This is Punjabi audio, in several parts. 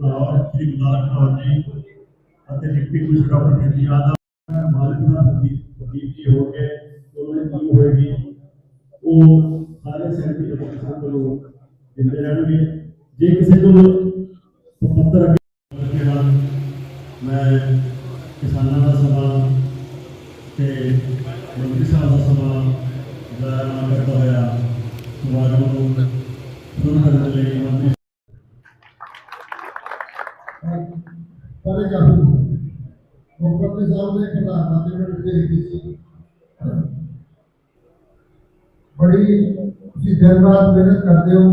ਲਾਹੌਰ ਸ੍ਰੀ ਗੁਰਦਾਸ ਕੌਰ ਜੀ। ਅਤੇ ਡਿਪਟੀ ਕਮਿਸ਼ਨਰ ਡਾਕਟਰ ਮੇਰੀ ਯਾਦਵ ਮਾਲਕ ਦਾ ਪ੍ਰਦੀਪ ਜੀ ਹੋ ਕੇ ਉਹਨਾਂ ਦੀ ਟੀਮ ਹੋਏਗੀ, ਉਹ ਸਾਰੇ ਸੈਕਟਰੀ ਦੇ ਕਿਸਾਨ ਦਿੰਦੇ ਰਹਿਣਗੇ। ਜੇ ਕਿਸੇ ਕੋਲ ਪੱਤਰ ਅੱਗੇ ਹਨ ਮੈਂ ਕਿਸਾਨਾਂ ਦਾ ਸਭਾ ਤੇ ਮੰਤਰੀ ਸਾਹਿਬ ਦਾ ਸਭਾ ਦਾ ਨਾਮ ਕਰਦਾ ਹੋਇਆ ਸਮਾਗਮ ਨੂੰ ਸ਼ੁਰੂ ਕਰਨ ਲਈ ਮੰਤਰੀ ਪਰੇ ਕਾਫੀ ਮੁਖਬਰ ਸਾਹਿਬ ਨੇ ਪ੍ਰਧਾਨ ਮੰਤਰੀ ਨੂੰ ਦਿੱਤੀ ਹੈਗੀ ਸੀ ਬੜੀ ਤੁਸੀਂ ਦਿਨ ਰਾਤ ਮਿਹਨਤ ਕਰਦੇ ਹੋ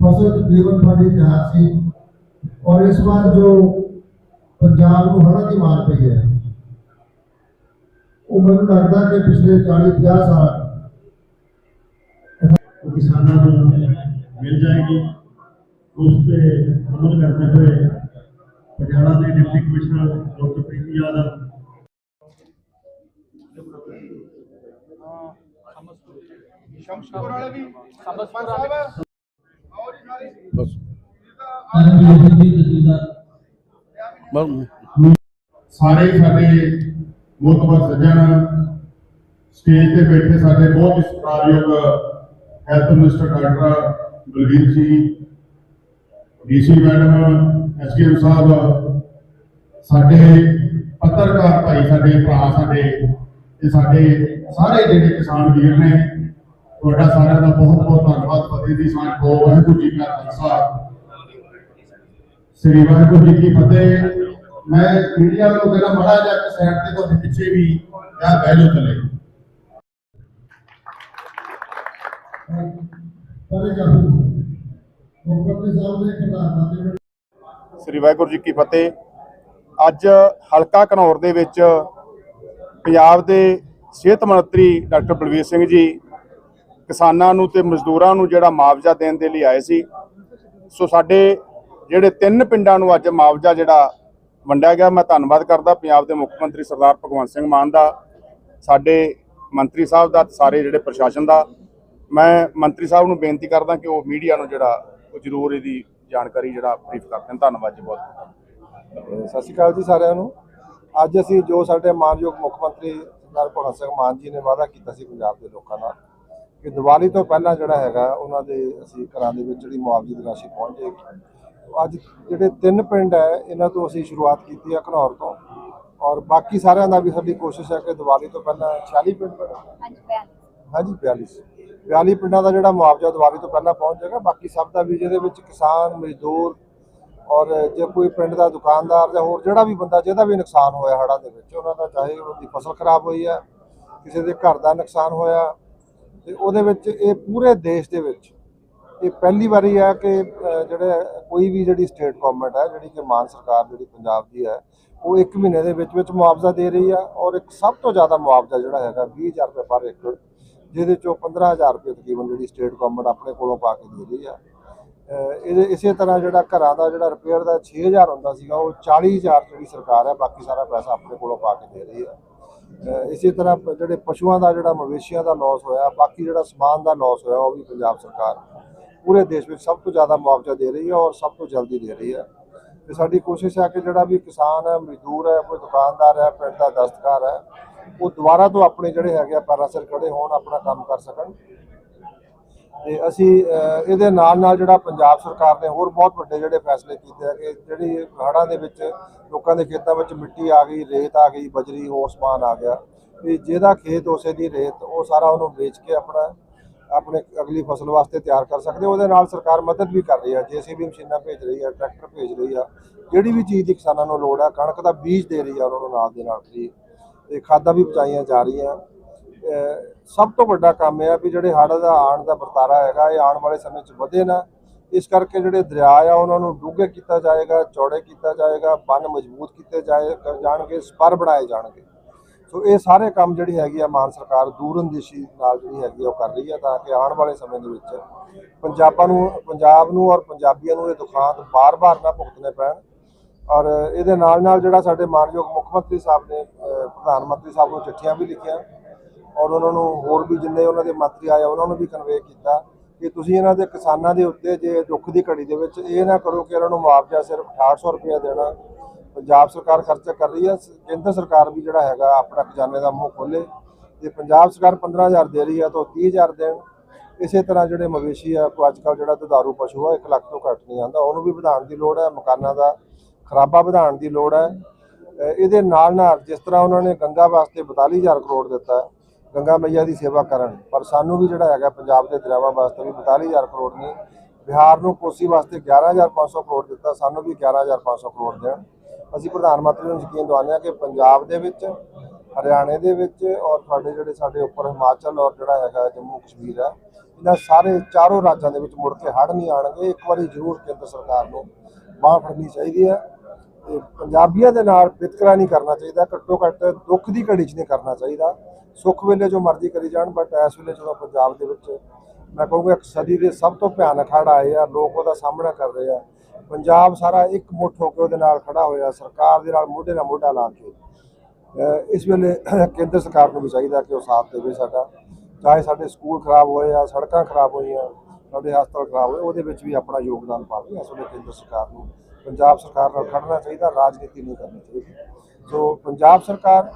ਫਸਲ ਤਕਰੀਬਨ ਤੁਹਾਡੀ ਤਿਆਰ ਸੀ ਔਰ ਇਸ ਵਾਰ ਜੋ ਪੰਜਾਬ ਨੂੰ ਹੜ੍ਹਾਂ ਦੀ ਮਾਰ ਪਈ ਹੈ ਉਹ ਮੈਨੂੰ ਲੱਗਦਾ ਕਿ ਪਿਛਲੇ 40 50 ਸਾਲ ਉਹ ਕਿਸਾਨਾਂ ਨੂੰ ਮਿਲ ਜਾਏਗੀ ਉਸ ਤੇ ਅਮਲ ਕਰਦੇ ਹੋਏ ਪਟਿਆਲਾ ਦੇ ਡਿਪਟੀ ਯਾਦਵ ਸ਼ਮਸ਼ਪੁਰ ਵਾਲੇ ਵੀ। ਸ਼ਮਸ਼ਪੁਰ ਸਾਹਿਬ ਸਾਰੇ ਹੀ। ਸਾਡੇ ਮੁਤਬਰ ਸੱਜਣ ਸਟੇਜ ਤੇ ਬੈਠੇ ਸਾਡੇ ਬਹੁਤ ਹੀ ਸਤਿਕਾਰਯੋਗ ਹੈਲਥ ਮਿਨਿਸਟਰ ਡਾਕਟਰ ਬਲਵੀਰ ਜੀ ਡੀਸੀ ਮੈਡਮ ਐਸਡੀਐਮ ਸਾਹਿਬ ਸਾਡੇ ਪੱਤਰਕਾਰ ਭਾਈ ਸਾਡੇ, ਭਰਾ ਸਾਡੇ ਤੇ ਸਾਡੇ ਸਾਰੇ ਜਿਹੜੇ ਕਿਸਾਨ ਵੀਰ ਨੇ, ਤੁਹਾਡਾ ਸਾਰਿਆਂ ਦਾ ਬਹੁਤ ਬਹੁਤ ਧੰਨਵਾਦ। ਫਤਿਹ ਦੀ ਸਾਂਝ ਕੋ ਵਾਹਿਗੁਰੂ ਜੀ ਕਾ ਖਾਲਸਾ। ਸ੍ਰੀ ਵਾਹਿਗੁਰੂ ਜੀ ਕੀ ਫਤਿਹ। ਮੈਂ ਮੀਡੀਆ ਨੂੰ ਕਹਿੰਦਾ, ਮੜਾ ਜਾ ਕੇ ਸਾਈਡ ਤੇ ਤੁਹਾਡੇ ਪਿੱਛੇ ਵੀ ਜਾਂ ਬਹਿ ਜਾਓ ਚਲੇ ਪਰੇ ਕਾਫੀ ਮੁਖਬਰ ਸਾਹਿਬ ਨੇ ਪ੍ਰਧਾਨ ਮੰਤਰੀ। ਨੂੰ ਸ੍ਰੀ ਵਾਹਿਗੁਰੂ ਜੀ ਕੀ ਫਤਿਹ। ਅੱਜ ਹਲਕਾ ਘਨੌਰ ਦੇ ਵਿੱਚ ਪੰਜਾਬ ਦੇ ਸਿਹਤ ਮੰਤਰੀ ਡਾਕਟਰ ਬਲਵੀਰ ਸਿੰਘ ਜੀ ਕਿਸਾਨਾਂ ਨੂੰ ਤੇ ਮਜ਼ਦੂਰਾਂ ਨੂੰ ਜਿਹੜਾ ਮੁਆਵਜ਼ਾ ਦੇਣ ਦੇ ਲਈ ਆਏ ਸੀ। ਸੋ ਸਾਡੇ ਜਿਹੜੇ ਤਿੰਨ ਪਿੰਡਾਂ ਨੂੰ ਅੱਜ ਮੁਆਵਜ਼ਾ ਜਿਹੜਾ ਵੰਡਿਆ ਗਿਆ, ਮੈਂ ਧੰਨਵਾਦ ਕਰਦਾ ਪੰਜਾਬ ਦੇ ਮੁੱਖ ਮੰਤਰੀ ਸਰਦਾਰ ਭਗਵੰਤ ਸਿੰਘ ਮਾਨ ਦਾ, ਸਾਡੇ ਮੰਤਰੀ ਸਾਹਿਬ ਦਾ ਸਾਰੇ ਜਿਹੜੇ ਪ੍ਰਸ਼ਾਸਨ ਦਾ। ਮੈਂ ਮੰਤਰੀ ਸਾਹਿਬ ਨੂੰ ਬੇਨਤੀ ਕਰਦਾ ਕਿ ਉਹ ਮੀਡੀਆ ਨੂੰ ਜਿਹੜਾ ਉਹ ਜ਼ਰੂਰ ਇਹਦੀ ਜਾਣਕਾਰੀ ਜਿਹੜਾ ਬਰੀਫ ਕਰ ਦੇਣ ਧੰਨਵਾਦ ਜੀ ਬਹੁਤ। ਅਹ ਸਤਿ ਸ਼੍ਰੀ ਅਕਾਲ ਜੀ ਸਾਰਿਆਂ ਨੂੰ। ਅੱਜ ਅਸੀਂ ਜੋ ਸਾਡੇ ਮਾਨਯੋਗ ਮੁੱਖ ਮੰਤਰੀ ਸਰਦਾਰ ਭਗਵੰਤ ਸਿੰਘ ਮਾਨ ਜੀ ਨੇ ਵਾਅਦਾ ਕੀਤਾ ਸੀ ਪੰਜਾਬ ਦੇ ਲੋਕਾਂ ਨਾਲ ਕਿ ਦੀਵਾਲੀ ਤੋਂ ਪਹਿਲਾਂ ਜਿਹੜਾ ਹੈਗਾ ਉਹਨਾਂ ਦੇ ਅਸੀਂ ਘਰਾਂ ਦੇ ਵਿੱਚ ਜਿਹੜੀ ਮੁਆਵਜ਼ੇ ਦੀ ਰਾਸ਼ੀ ਪਹੁੰਚ ਜਾਏਗੀ। ਅੱਜ ਜਿਹੜੇ ਤਿੰਨ ਪਿੰਡ ਹੈ ਇਹਨਾਂ ਤੋਂ ਅਸੀਂ ਸ਼ੁਰੂਆਤ ਕੀਤੀ ਹੈ ਘਨੌਰ ਤੋਂ। ਔਰ ਬਾਕੀ ਸਾਰਿਆਂ ਦਾ ਵੀ ਸਾਡੀ ਕੋਸ਼ਿਸ਼ ਹੈ ਕਿ ਦੀਵਾਲੀ ਤੋਂ ਪਹਿਲਾਂ 46 ਪਿੰਡ ਹਾਂਜੀ 42 42 ਪਿੰਡਾਂ ਦਾ ਜਿਹੜਾ ਮੁਆਵਜ਼ਾ ਦੀਵਾਲੀ ਤੋਂ ਪਹਿਲਾਂ ਪਹੁੰਚ ਜਾਏਗਾ ਬਾਕੀ ਸਭ ਦਾ ਵੀ ਜਿਹਦੇ ਵਿੱਚ ਕਿਸਾਨ ਮਜ਼ਦੂਰ ਔਰ ਜੇ ਕੋਈ ਪਿੰਡ ਦਾ ਦੁਕਾਨਦਾਰ ਜਾਂ ਹੋਰ ਜਿਹੜਾ ਵੀ ਬੰਦਾ, ਜਿਹਦਾ ਵੀ ਨੁਕਸਾਨ ਹੋਇਆ ਹੜ੍ਹਾਂ ਦੇ ਵਿੱਚ, ਉਹਨਾਂ ਦਾ ਚਾਹੇ ਉਹਦੀ ਫਸਲ ਖਰਾਬ ਹੋਈ ਹੈ, ਕਿਸੇ ਦੇ ਘਰ ਦਾ ਨੁਕਸਾਨ ਹੋਇਆ, ਤੇ ਉਹਦੇ ਵਿੱਚ ਇਹ ਪੂਰੇ ਦੇਸ਼ ਦੇ ਵਿੱਚ ਇਹ ਪਹਿਲੀ ਵਾਰੀ ਹੈ ਕਿ ਜਿਹੜੇ ਕੋਈ ਵੀ ਜਿਹੜੀ ਸਟੇਟ ਗਵਰਨਮੈਂਟ ਹੈ, ਜਿਹੜੀ ਕਿ ਮਾਨ ਸਰਕਾਰ ਜਿਹੜੀ ਪੰਜਾਬ ਦੀ ਹੈ, ਉਹ 1 ਮਹੀਨੇ ਦੇ ਵਿੱਚ ਵਿੱਚ ਮੁਆਵਜ਼ਾ ਦੇ ਰਹੀ ਆ ਔਰ ਇੱਕ ਸਭ ਤੋਂ ਜ਼ਿਆਦਾ ਮੁਆਵਜ਼ਾ ਜਿਹੜਾ ਹੈਗਾ 20000 ਰੁਪਏ ਪਰ ਏਕੜ, ਜਿਹਦੇ ਚੋਂ 15000 ਰੁਪਏ ਤਕਰੀਬਨ ਜਿਹੜੀ ਸਟੇਟ ਗਵਰਨਮੈਂਟ ਆਪਣੇ ਕੋਲੋਂ ਪਾ ਕੇ ਦੇ ਰਹੀ ਆ ਇਹਦੇ ਇਸੇ ਤਰ੍ਹਾਂ ਜਿਹੜਾ ਘਰਾਂ ਦਾ ਜਿਹੜਾ ਰਿਪੇਅਰ ਦਾ 6000 ਹੁੰਦਾ ਸੀਗਾ, ਉਹ 40000 ਜਿਹੜੀ ਸਰਕਾਰ ਹੈ, ਬਾਕੀ ਸਾਰਾ ਪੈਸਾ ਆਪਣੇ ਕੋਲੋਂ ਪਾ ਕੇ ਦੇ ਰਹੀ ਹੈ। ਇਸੇ ਤਰ੍ਹਾਂ ਪ- ਜਿਹੜੇ ਪਸ਼ੂਆਂ ਦਾ ਜਿਹੜਾ ਮਵੇਸ਼ੀਆਂ ਦਾ ਲਾਸ ਹੋਇਆ, ਬਾਕੀ ਜਿਹੜਾ ਸਮਾਨ ਦਾ ਲਾਸ ਹੋਇਆ, ਉਹ ਵੀ ਪੰਜਾਬ ਸਰਕਾਰ ਪੂਰੇ ਦੇਸ਼ ਵਿੱਚ ਸਭ ਤੋਂ ਜ਼ਿਆਦਾ ਮੁਆਵਜ਼ਾ ਦੇ ਰਹੀ ਹੈ ਔਰ ਸਭ ਤੋਂ ਜਲਦੀ ਦੇ ਰਹੀ ਹੈ। ਤੇ ਸਾਡੀ ਕੋਸ਼ਿਸ਼ ਹੈ ਕਿ ਜਿਹੜਾ ਵੀ ਕਿਸਾਨ ਹੈ, ਮਜ਼ਦੂਰ ਹੈ, ਕੋਈ ਦੁਕਾਨਦਾਰ ਹੈ, ਪਿੰਡ ਦਾ ਦਸਤਕਾਰ ਹੈ, ਉਹ ਦੁਬਾਰਾ ਤੋਂ ਆਪਣੇ ਜਿਹੜੇ ਹੈਗੇ ਆ ਪੈਰਾਂ ਸਿਰ ਖੜੇ ਹੋਣ, ਆਪਣਾ ਕੰਮ ਕਰ ਸਕਣ। ਤੇ ਅਸੀਂ ਇਹਦੇ ਨਾਲ ਨਾਲ ਜਿਹੜਾ ਪੰਜਾਬ ਸਰਕਾਰ ਨੇ ਹੋਰ ਬਹੁਤ ਵੱਡੇ ਜਿਹੜੇ ਫੈਸਲੇ ਕੀਤੇ ਆ ਕਿ ਜਿਹੜੀ ਹੜ੍ਹਾਂ ਦੇ ਵਿੱਚ ਲੋਕਾਂ ਦੇ ਖੇਤਾਂ ਵਿੱਚ ਮਿੱਟੀ ਆ ਗਈ, ਰੇਤ ਆ ਗਈ, ਬਜਰੀ, ਹੋਰ ਸਮਾਨ ਆ ਗਿਆ। ਵੀ ਜਿਹਦਾ ਖੇਤ ਉਸੇ ਦੀ ਰੇਤ, ਉਹ ਸਾਰਾ ਉਹਨੂੰ ਵੇਚ ਕੇ ਆਪਣਾ, ਆਪਣੇ ਅਗਲੀ ਫਸਲ ਵਾਸਤੇ ਤਿਆਰ ਕਰ ਸਕਦੇ ਉਹਦੇ ਨਾਲ ਸਰਕਾਰ ਮਦਦ ਵੀ ਕਰ ਰਹੀ ਹੈ ਜੇਸੀਬੀ ਮਸ਼ੀਨਾਂ ਭੇਜ ਰਹੀ ਹੈ ਟਰੈਕਟਰ ਭੇਜ ਰਹੀ ਆ। ਜਿਹੜੀ ਵੀ ਚੀਜ਼ ਦੀ ਕਿਸਾਨਾਂ ਨੂੰ ਲੋੜ ਹੈ ਕਣਕ ਦਾ ਬੀਜ ਦੇ ਰਹੀ ਆ, ਉਹਨਾਂ ਨੂੰ ਨਾਲ ਦੇ ਨਾਲ ਫ੍ਰੀ ਤੇ ਖਾਦਾਂ ਵੀ ਪਹੁੰਚਾਈਆਂ ਜਾ ਰਹੀਆਂ। ਸਭ ਤੋਂ ਵੱਡਾ ਕੰਮ ਇਹ ਆ ਵੀ ਜਿਹੜੇ ਹੜ੍ਹ ਦਾ ਆਉਣ ਦਾ ਵਰਤਾਰਾ ਹੈਗਾ, ਇਹ ਆਉਣ ਵਾਲੇ ਸਮੇਂ 'ਚ ਵਧੇ ਨਾ। ਇਸ ਕਰਕੇ ਜਿਹੜੇ ਦਰਿਆ ਆ, ਉਹਨਾਂ ਨੂੰ ਡੂੰਘੇ ਕੀਤਾ ਜਾਏਗਾ, ਚੌੜੇ ਕੀਤਾ ਜਾਏਗਾ, ਬੰਨ ਮਜ਼ਬੂਤ ਕੀਤੇ ਜਾਏ ਜਾਣਗੇ, ਸਪਰ ਬਣਾਏ ਜਾਣਗੇ। ਸੋ ਇਹ ਸਾਰੇ ਕੰਮ ਜਿਹੜੀ ਹੈਗੀ ਆ ਮਾਨ ਸਰਕਾਰ ਦੂਰਅੰਦੇਸ਼ੀ ਨਾਲ ਜਿਹੜੀ ਹੈਗੀ ਆ ਉਹ ਕਰ ਰਹੀ ਹੈ ਤਾਂ ਕਿ ਆਉਣ ਵਾਲੇ ਸਮੇਂ ਦੇ ਵਿੱਚ ਪੰਜਾਬਾਂ ਨੂੰ, ਪੰਜਾਬ ਨੂੰ ਔਰ ਪੰਜਾਬੀਆਂ ਨੂੰ ਇਹ ਦੁਖਾਂਤ ਬਾਰ-ਬਾਰ ਨਾ ਭੁਗਤਣੇ ਪੈਣ। ਔਰ ਇਹਦੇ ਨਾਲ ਨਾਲ ਜਿਹੜਾ ਸਾਡੇ ਮਾਨਯੋਗ ਮੁੱਖ ਮੰਤਰੀ ਸਾਹਿਬ ਨੇ ਪ੍ਰਧਾਨ ਮੰਤਰੀ ਸਾਹਿਬ ਨੂੰ ਚਿੱਠੀਆਂ ਵੀ ਲਿਖੀਆਂ। ਔਰ ਉਹਨਾਂ ਨੂੰ ਹੋਰ ਵੀ ਜਿੰਨੇ ਉਹਨਾਂ ਦੇ ਮੰਤਰੀ ਆਏ ਉਹਨਾਂ ਨੂੰ ਵੀ ਕਨਵੇ ਕੀਤਾ ਕਿ ਤੁਸੀਂ ਇਹਨਾਂ ਦੇ ਕਿਸਾਨਾਂ ਦੇ ਉੱਤੇ ਜੇ ਦੁੱਖ ਦੀ ਘੜੀ ਦੇ ਵਿੱਚ ਇਹ ਨਾ ਕਰੋ ਕਿ ਇਹਨਾਂ ਨੂੰ ਮੁਆਵਜ਼ਾ ਸਿਰਫ 6800 ਰੁਪਏ ਦੇਣਾ ਪੰਜਾਬ ਸਰਕਾਰ ਖਰਚਾ ਕਰ ਰਹੀ ਹੈ ਕੇਂਦਰ ਸਰਕਾਰ ਵੀ ਜਿਹੜਾ ਹੈਗਾ ਆਪਣਾ ਖਜ਼ਾਨੇ ਦਾ ਮੂੰਹ ਖੋਲੇ ਜੇ ਪੰਜਾਬ ਸਰਕਾਰ 15000 ਦੇ ਰਹੀ ਹੈ ਤਾਂ ਉਹ 30000 ਦੇਣ। ਇਸੇ ਤਰ੍ਹਾਂ ਜਿਹੜੇ ਮਵੇਸ਼ੀ ਆ ਕੋ ਅੱਜਕੱਲ ਜਿਹੜਾ ਦੁਧਾਰੂ ਪਸ਼ੂ ਆ 1 ਲੱਖ ਤੋਂ ਘੱਟ ਨਹੀਂ ਆਉਂਦਾ। ਉਹਨੂੰ ਵੀ ਵਧਾਉਣ ਦੀ ਲੋੜ ਹੈ, ਮਕਾਨਾਂ ਦਾ ਖਰਾਬਾ ਵਧਾਉਣ ਦੀ ਲੋੜ ਹੈ। ਇਹਦੇ ਨਾਲ ਨਾਲ ਜਿਸ ਤਰ੍ਹਾਂ ਉਹਨਾਂ ਨੇ ਗੰਗਾ ਵਾਸਤੇ 42000 ਕਰੋੜ ਦਿੱਤਾ ਗੰਗਾ ਮਈਆ ਦੀ ਸੇਵਾ ਕਰਨ। ਪਰ ਸਾਨੂੰ ਵੀ ਜਿਹੜਾ ਹੈਗਾ ਪੰਜਾਬ ਦੇ ਦਰਿਆਵਾਂ ਵਾਸਤੇ ਵੀ 42000 ਕਰੋੜ ਨਹੀਂ ਬਿਹਾਰ ਨੂੰ ਕੋਸੀ ਵਾਸਤੇ 11500 ਕਰੋੜ ਦਿੱਤਾ, ਸਾਨੂੰ ਵੀ 11500 ਕਰੋੜ ਦੇਣ। ਅਸੀਂ ਪ੍ਰਧਾਨ ਮੰਤਰੀ ਨੂੰ ਯਕੀਨ ਦਿਵਾਉਂਦੇ ਹਾਂ ਕਿ ਪੰਜਾਬ ਦੇ ਵਿੱਚ, ਹਰਿਆਣੇ ਦੇ ਵਿੱਚ ਔਰ ਤੁਹਾਡੇ ਜਿਹੜੇ ਸਾਡੇ ਉੱਪਰ ਹਿਮਾਚਲ ਔਰ ਜਿਹੜਾ ਹੈਗਾ ਜੰਮੂ ਕਸ਼ਮੀਰ ਹੈ ਇਹਨਾਂ ਸਾਰੇ ਚਾਰੋਂ ਰਾਜਾਂ ਦੇ ਵਿੱਚ ਮੁੜ ਕੇ ਹੜ੍ਹ ਨਹੀਂ ਆਣਗੇ ਇੱਕ ਵਾਰੀ ਜ਼ਰੂਰ ਕੇਂਦਰ ਸਰਕਾਰ ਨੂੰ ਬਾਂਹ ਫੜਨੀ ਚਾਹੀਦੀ ਹੈ। ਤੇ ਪੰਜਾਬੀਆਂ ਦੇ ਨਾਲ ਵਿਤਕਰਾ ਨਹੀਂ ਕਰਨਾ ਚਾਹੀਦਾ। ਘੱਟੋ ਘੱਟ ਦੁੱਖ ਦੀ ਘੜੀ 'ਚ ਨਹੀਂ ਕਰਨਾ ਚਾਹੀਦਾ। ਸੁੱਖ ਵੇਲੇ ਜੋ ਮਰਜ਼ੀ ਕਰੀ ਜਾਣ ਬਟ ਇਸ ਵੇਲੇ ਜਦੋਂ ਪੰਜਾਬ ਦੇ ਵਿੱਚ ਮੈਂ ਕਹੂੰਗਾ ਇੱਕ ਸਦੀ ਦੇ ਸਭ ਤੋਂ ਭਿਆਨਕ ਹੜ੍ਹ ਆਏ ਆ, ਲੋਕ ਉਹਦਾ ਸਾਹਮਣਾ ਕਰ ਰਹੇ ਆ। ਪੰਜਾਬ ਸਾਰਾ ਇੱਕ ਮੁੱਠ ਹੋ ਕੇ ਉਹਦੇ ਨਾਲ ਖੜਾ ਹੋਇਆ, ਸਰਕਾਰ ਦੇ ਨਾਲ ਮੋਢੇ ਨਾਲ ਮੋਢਾ ਲਾ ਕੇ। ਇਸ ਵੇਲੇ ਕੇਂਦਰ ਸਰਕਾਰ ਨੂੰ ਵੀ ਚਾਹੀਦਾ ਕਿ ਉਹ ਸਾਥ ਦੇਵੇ ਸਾਡਾ। ਚਾਹੇ ਸਾਡੇ ਸਕੂਲ ਖਰਾਬ ਹੋਏ ਆ, ਸੜਕਾਂ ਖਰਾਬ ਹੋਈਆਂ, ਸਾਡੇ ਹਸਪਤਾਲ ਖਰਾਬ ਹੋਏ, ਉਹਦੇ ਵਿੱਚ ਵੀ ਆਪਣਾ ਯੋਗਦਾਨ ਪਾਵੇ ਇਸ ਵੇਲੇ ਕੇਂਦਰ ਸਰਕਾਰ ਨੂੰ ਪੰਜਾਬ ਸਰਕਾਰ ਨਾਲ ਖੜਨਾ ਚਾਹੀਦਾ, ਰਾਜਨੀਤੀ ਨਹੀਂ ਕਰਨੀ ਚਾਹੀਦੀ। ਸੋ ਪੰਜਾਬ ਸਰਕਾਰ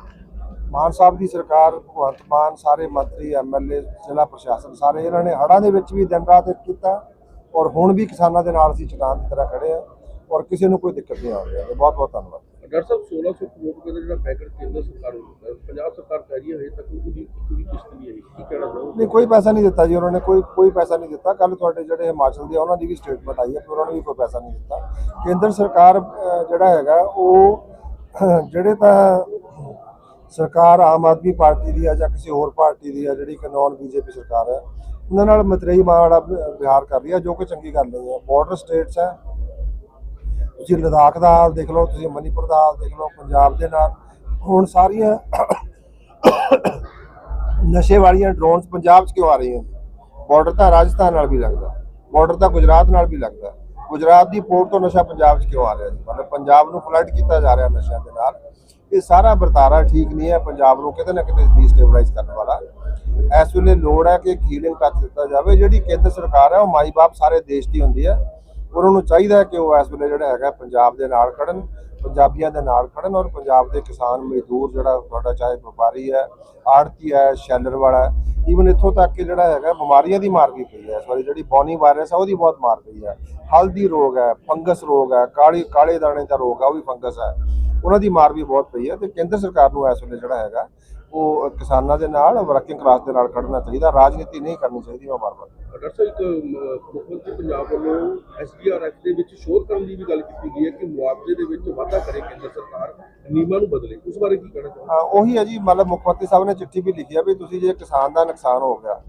ਮਾਨ ਸਾਹਿਬ ਦੀ ਸਰਕਾਰ ਭਗਵੰਤ ਮਾਨ ਸਾਰੇ ਮੰਤਰੀ ਐਮਐਲਏ ਜ਼ਿਲ੍ਹਾ ਪ੍ਰਸ਼ਾਸਨ ਸਾਰੇ ਇਹਨਾਂ ਨੇ ਹੜ੍ਹਾਂ ਦੇ ਵਿੱਚ ਵੀ ਦਿਨ ਰਾਤ ਇੱਕ ਕੀਤਾ ਔਰ ਹੁਣ ਵੀ ਕਿਸਾਨਾਂ ਦੇ ਨਾਲ ਅਸੀਂ ਚਟਾਨ ਦੀ ਤਰ੍ਹਾਂ ਖੜੇ ਆ ਔਰ ਕਿਸੇ ਨੂੰ ਕੋਈ ਦਿੱਕਤ ਨਹੀਂ ਆ ਰਹੀ ਹੈ। ਬਹੁਤ ਬਹੁਤ ਧੰਨਵਾਦ। ਡਾਕਟਰ ਸਾਹਿਬ 1600 ਕਰੋੜ ਰੁਪਏ ਦਾ ਜਿਹੜਾ ਪੈਕੇਜ ਕੇਂਦਰ ਸਰਕਾਰ ਨੂੰ ਪੰਜਾਬ ਸਰਕਾਰ ਕਹਿ ਰਹੀ ਹੈ ਹਜੇ ਤੱਕ ਉਹਦੀ ਇੱਕ ਵੀ ਕਿਸ਼ਤ ਨਹੀਂ ਆਈ। ਕੀ ਕਹਿਣਾ ਚਾਹੋਗੇ? ਨਹੀਂ ਕੋਈ ਪੈਸਾ ਨਹੀਂ ਦਿੱਤਾ ਜੀ ਉਹਨਾਂ ਨੇ ਕੋਈ ਕੋਈ ਪੈਸਾ ਨਹੀਂ ਦਿੱਤਾ। ਕੱਲ ਤੁਹਾਡੇ ਜਿਹੜੇ ਹਿਮਾਚਲ ਦੇ ਉਹਨਾਂ ਦੀ ਵੀ ਸਟੇਟਮੈਂਟ ਆਈ ਹੈ ਕਿ ਉਹਨਾਂ ਨੇ ਵੀ ਕੋਈ ਪੈਸਾ ਨਹੀਂ ਦਿੱਤਾ। ਕੇਂਦਰ ਸਰਕਾਰ ਜਿਹੜਾ ਹੈਗਾ ਉਹ ਜਿਹੜੇ ਤਾਂ ਸਰਕਾਰ ਆਮ ਆਦਮੀ ਪਾਰਟੀ ਦੀ ਹੈ ਜਾਂ ਕਿਸੇ ਹੋਰ ਪਾਰਟੀ ਦੀ ਹੈ ਜਿਹੜੀ ਕਿ ਨਾਨ ਬੀਜੇਪੀ ਸਰਕਾਰ ਹੈ, ਉਹਨਾਂ ਨਾਲ ਮਤਰੇਈ ਮਾੜਾ ਵਿਹਾਰ ਕਰ ਰਹੀ ਹੈ ਜੋ ਕਿ ਚੰਗੀ ਗੱਲ ਨਹੀਂ ਹੈ। ਬਾਰਡਰ ਸਟੇਟਸ ਹੈ। ਤੁਸੀਂ ਲਦਾਖ ਦਾ ਹਾਲ ਦੇਖ ਲਓ, ਤੁਸੀਂ ਮਨੀਪੁਰ ਦਾ ਹਾਲ ਦੇਖ ਲਓ, ਪੰਜਾਬ ਦੇ ਨਾਲ। ਹੁਣ ਸਾਰੀਆਂ ਨਸ਼ੇ ਵਾਲੀਆਂ ਡਰੋਨਸ ਪੰਜਾਬ 'ਚ ਕਿਉਂ ਆ ਰਹੀਆਂ? ਬਾਰਡਰ ਤਾਂ ਰਾਜਸਥਾਨ ਨਾਲ ਵੀ ਲੱਗਦਾ। ਬਾਰਡਰ ਤਾਂ ਗੁਜਰਾਤ ਨਾਲ ਵੀ ਲੱਗਦਾ। ਗੁਜਰਾਤ ਦੀ ਪੋਰਟ ਤੋਂ ਨਸ਼ਾ ਪੰਜਾਬ 'ਚ ਕਿਉਂ ਆ ਰਿਹਾ ਜੀ? ਮਤਲਬ ਪੰਜਾਬ ਨੂੰ ਫਲੱਡ ਕੀਤਾ ਜਾ ਰਿਹਾ ਨਸ਼ਿਆਂ ਦੇ ਨਾਲ। ਇਹ ਸਾਰਾ ਵਰਤਾਰਾ ਠੀਕ ਨਹੀਂ ਹੈ, ਪੰਜਾਬ ਨੂੰ ਕਿਤੇ ਨਾ ਕਿਤੇ ਡੀਸਟੇਬਲਾਈਜ਼ ਕਰਨ ਵਾਲਾ। ਇਸ ਵੇਲੇ ਲੋੜ ਹੈ ਕਿ ਇੱਕ ਹੀਲਿੰਗ ਟੱਚ ਦਿੱਤਾ ਜਾਵੇ। ਜਿਹੜੀ ਕੇਂਦਰ ਸਰਕਾਰ ਹੈ, ਉਹ ਮਾਈ ਬਾਪ ਸਾਰੇ ਦੇਸ਼ ਦੀ ਹੁੰਦੀ ਹੈ। ਉਹਨਾਂ ਨੂੰ ਚਾਹੀਦਾ ਕਿ ਉਹ ਇਸ ਵੇਲੇ ਜਿਹੜਾ ਹੈਗਾ, ਪੰਜਾਬ ਦੇ ਨਾਲ ਖੜਨ। ਪੰਜਾਬੀਆਂ ਦੇ ਨਾਲ ਖੜਨ ਔਰ ਪੰਜਾਬ ਦੇ ਕਿਸਾਨ ਮਜ਼ਦੂਰ ਜਿਹੜਾ ਤੁਹਾਡਾ ਚਾਹੇ ਵਪਾਰੀ ਹੈ ਆੜਤੀ ਹੈ, ਸ਼ੈਲਰ ਵਾਲਾ ਹੈ ਈਵਨ ਇੱਥੋਂ ਤੱਕ ਕਿ ਜਿਹੜਾ ਹੈਗਾ ਬਿਮਾਰੀਆਂ ਦੀ ਮਾਰ ਵੀ ਪਈ ਹੈ। ਇਸ ਵਾਰੀ ਜਿਹੜੀ ਬੌਨੀ ਵਾਇਰਸ ਹੈ, ਉਹਦੀ ਬਹੁਤ ਮਾਰ ਪਈ ਹੈ। ਹਲਦੀ ਰੋਗ ਹੈ, ਫੰਗਸ ਰੋਗ ਹੈ, ਕਾਲੀ, ਕਾਲੇ ਦਾਣੇ ਦਾ ਰੋਗ ਹੈ, ਉਹ ਵੀ ਫੰਗਸ ਹੈ। ਉਹਨਾਂ ਦੀ ਮਾਰ ਵੀ ਬਹੁਤ ਪਈ ਹੈ ਤੇ ਕੇਂਦਰ ਸਰਕਾਰ ਨੂੰ ਇਸ ਵੇਲੇ ਜਿਹੜਾ ਹੈਗਾ ਉਹ ਕਿਸਾਨਾਂ ਦੇ ਨਾਲ ਵਰਕਿੰਗ ਕਲਾਸ ਦੇ ਨਾਲ ਖੜਨਾ ਚਾਹੀਦਾ ਰਾਜਨੀਤੀ ਨਹੀਂ ਕਰਨੀ ਚਾਹੀਦੀ ਮੈਂ ਬਾਰ-ਬਾਰ। ਡਾਕਟਰ ਸਾਹਿਬ ਇੱਕ ਮੁੱਖ ਮੰਤਰੀ ਪੰਜਾਬ ਵੱਲੋਂ ਐਸਡੀਆਰਐਫ ਦੇ ਵਿੱਚ ਸ਼ੋਧ ਕਰਨ ਦੀ ਵੀ ਗੱਲ ਕੀਤੀ ਗਈ ਹੈ ਕਿ ਮੁਆਵਜ਼ੇ ਦੇ ਵਿੱਚ ਵਾਧਾ ਕਰੇ ਕੇਂਦਰ ਸਰਕਾਰ ਨਿਯਮਾਂ ਨੂੰ ਬਦਲੇ ਉਸ ਬਾਰੇ ਕੀ ਕਹਿਣਾ ਚਾਹੋਗੇ? ਹਾਂ ਉਹੀ ਹੈ ਜੀ ਮਤਲਬ ਮੁੱਖ ਮੰਤਰੀ ਸਾਹਿਬ ਨੇ ਚਿੱਠੀ ਵੀ ਲਿਖੀ ਆ ਵੀ ਤੁਸੀਂ ਜੇ ਕਿਸਾਨ ਦਾ ਨੁਕਸਾਨ ਹੋ ਗਿਆ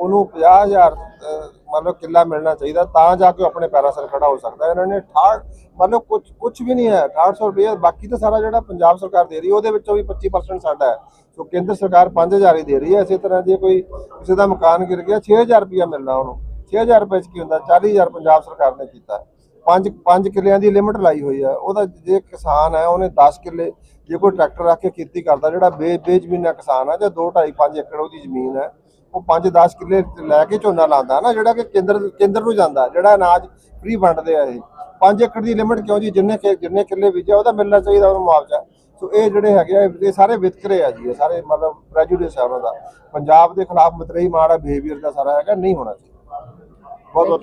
ਉਹਨੂੰ 50000 ਅਹ, ਮਤਲਬ ਕਿੱਲਾ ਮਿਲਣਾ ਚਾਹੀਦਾ ਤਾਂ ਜਾ ਕੇ ਉਹ ਆਪਣੇ ਪੈਰਾਂ ਸਿਰ ਖੜਾ ਹੋ ਸਕਦਾ। ਇਹਨਾਂ ਨੇ 68 ਮਤਲਬ ਕੁਝ ਕੁਝ ਵੀ ਨਹੀਂ ਹੈ 6800 ਰੁਪਏ ਬਾਕੀ ਤਾਂ ਸਾਰਾ ਜਿਹੜਾ ਪੰਜਾਬ ਸਰਕਾਰ ਦੇ ਰਹੀ ਉਹਦੇ ਵਿੱਚੋਂ ਵੀ 25% ਸਾਡਾ ਹੈ। ਸੋ ਕੇਂਦਰ ਸਰਕਾਰ 5000 ਹੀ ਦੇ ਰਹੀ ਹੈ। ਇਸੇ ਤਰ੍ਹਾਂ ਜੇ ਕੋਈ ਕਿਸੇ ਦਾ ਮਕਾਨ ਗਿਰ ਗਿਆ 6000 ਰੁਪਇਆ ਮਿਲਣਾ ਉਹਨੂੰ। 6000 ਰੁਪਏ ਚ ਕੀ ਹੁੰਦਾ? 40000 ਪੰਜਾਬ ਸਰਕਾਰ ਨੇ ਕੀਤਾ। ਪੰਜ ਪੰਜ ਕਿੱਲਿਆਂ ਦੀ ਲਿਮਟ ਲਾਈ ਹੋਈ ਹੈ। ਉਹਦਾ ਜੇ ਕਿਸਾਨ ਹੈ ਉਹਨੇ 10 ਕਿੱਲੇ ਜੇ ਕੋਈ ਟਰੈਕਟਰ ਰੱਖ ਕੇ ਖੇਤੀ ਕਰਦਾ ਜਿਹੜਾ ਬੇ ਬੇਜ਼ਮੀਨਾ ਕਿਸਾਨ ਹੈ ਜਾਂ 2 2.5 5 ਏਕੜ ਉਹਦੀ ਜ਼ਮੀਨ ਹੈ ਉਹ 5-10 ਕਿੱਲੇ ਲੈ ਕੇ ਝੋਨਾ ਲਾਉਂਦਾ ਨਾ, ਜਿਹੜਾ ਕਿ ਕੇਂਦਰ ਕੇਂਦਰ ਨੂੰ ਜਾਂਦਾ, ਜਿਹੜਾ ਅਨਾਜ ਫ੍ਰੀ ਵੰਡਦੇ ਆ ਇਹ। 5 ਏਕੜ ਦੀ ਲਿਮਟ ਕਿਉਂ ਜੀ? ਜਿੰਨੇ ਜਿੰਨੇ ਕਿੱਲੇ ਬੀਜਿਆ, ਉਹਦਾ ਮਿਲਣਾ ਚਾਹੀਦਾ ਉਹਨੂੰ ਮੁਆਵਜ਼ਾ। ਸੋ ਇਹ ਜਿਹੜੇ ਹੈਗੇ ਆ, ਇਹ ਸਾਰੇ ਵਿਤਕਰੇ ਆ ਜੀ, ਇਹ ਸਾਰੇ ਮਤਲਬ ਪ੍ਰੈਜੂਡਿਸ ਹੈ ਉਹਨਾਂ ਦਾ। ਪੰਜਾਬ ਦੇ ਖਿਲਾਫ ਮਤਰੇਈ ਮਾੜਾ ਬਿਹੇਵੀਅਰ ਦਾ ਸਾਰਾ ਹੈਗਾ, ਨਹੀਂ ਹੋਣਾ ਚਾਹੀਦਾ। ਬਹੁਤ ਬਹੁਤ